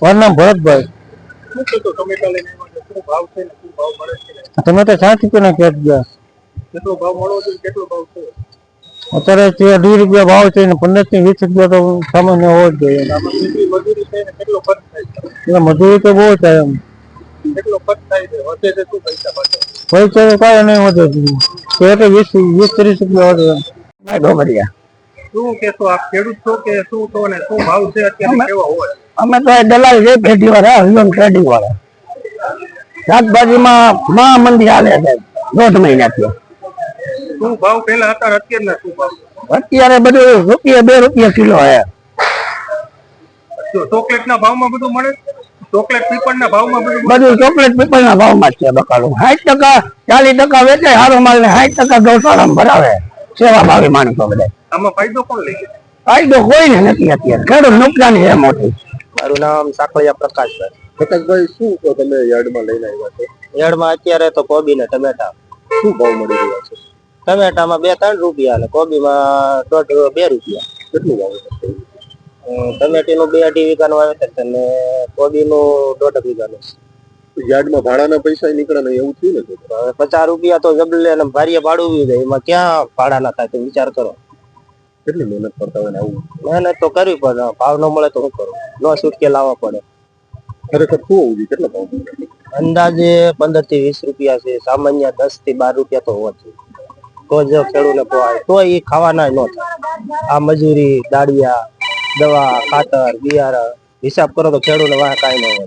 મારું નામ ભરતભાઈ. ટમેટા લઈને રૂપિયા છો? શું ભાવ છે? ને તો કેટ ગયા. કેટલો ભાવ મળવો જોઈએ કેટલો ભાવ છે? અત્યારે તે અઢી રૂપિયા ભાવ છે ને પંદરથી વીસ રૂપિયા તો સામાન્ય હોવો જ જોઈએ. મજૂરી કેટલો ખર્ચ થાય એટલે મજૂરી તો બહુ થાય એમ. કેટલો ખર્ચ થાય છે? વધે છે શું પૈસા તો કઈ નહીં વધે તે તો વીસ વીસ ત્રીસ રૂપિયા વધે એમ. શું કેશો આપ ખેડૂત છો કે શું છો ને શું ભાવ છે? અત્યારે કેવા હોય? અમે તો દલાલ છે પેઢી વાળા હરિઓમ ટ્રેડિંગ વાળા. શાકભાજીમાં મહા મંદી હાલે છે દોઢ મહિનાથી શું ભાવ પેલા હતા અત્યારે અત્યારના શું ભાવ? અત્યારે બધું રૂપિયા બે રૂપિયા કિલો હે. ચોકલેટ ના ભાવમાં બધું મળે? ચોકલેટ પીપળ ના ભાવમાં બધું મળે? બધું ચોકલેટ પીપળના ભાવમાં જ છે બકાલું. સાઠ ટકા ચાલીસ ટકા વેચે હારો માલ ને સાઠ ટકા ગૌશાળામાં ભરાવે. સેવા ભાવે માણસો બધા. આમાં ફાયદો કોણ લે? ફાયદો કોઈ નથી અત્યારે. ખેડૂત નુકસાન છે મોટી. મારું નામ સાંકળિયા પ્રકાશભાઈ પ્રકાશભાઈ શું તમે યાર્ડમાં લઈને આવ્યા છો? યાર્ડમાં અત્યારે તો કોબી ને ટમેટા. શું ભાવ મળી રહ્યા છે? ટમેટામાં બે ત્રણ રૂપિયા અને કોબીમાં દોઢ બે રૂપિયા. કેટલું ભાવ ટમેટીનું બે અઢી વીઘાનું વાવેતર છે અને કોબીનું દોઢ વીઘાનું. છે. યાર્ડમાં ભાડાના પૈસા નીકળે ને એવું થયું ને? પચાસ રૂપિયા તો જબલે અને ભારીએ ભાડું જાય એમાં ક્યાં ભાડાના થાય વિચાર કરો. કેટલી મહેનત કરતા હોય ને આવું? મહેનત તો કરવી પડે ભાવ ન મળે તો શું કરું? ન છૂટકે લાવવા પડે. ખરેખર શું હોવું જોઈએ? કેટલા ભાવ અંદાજે પંદરથી વીસ રૂપિયા છે સામાન્ય દસથી બાર રૂપિયા તો હોવા જોઈએ. તો જ ખેડૂતને પોવાય તો એ ખાવાના ન થાય. આ મજૂરી દાળિયા દવા ખાતર બિયારણ હિસાબ કરો તો ખેડૂતને વાહ કાંઈ ન હોય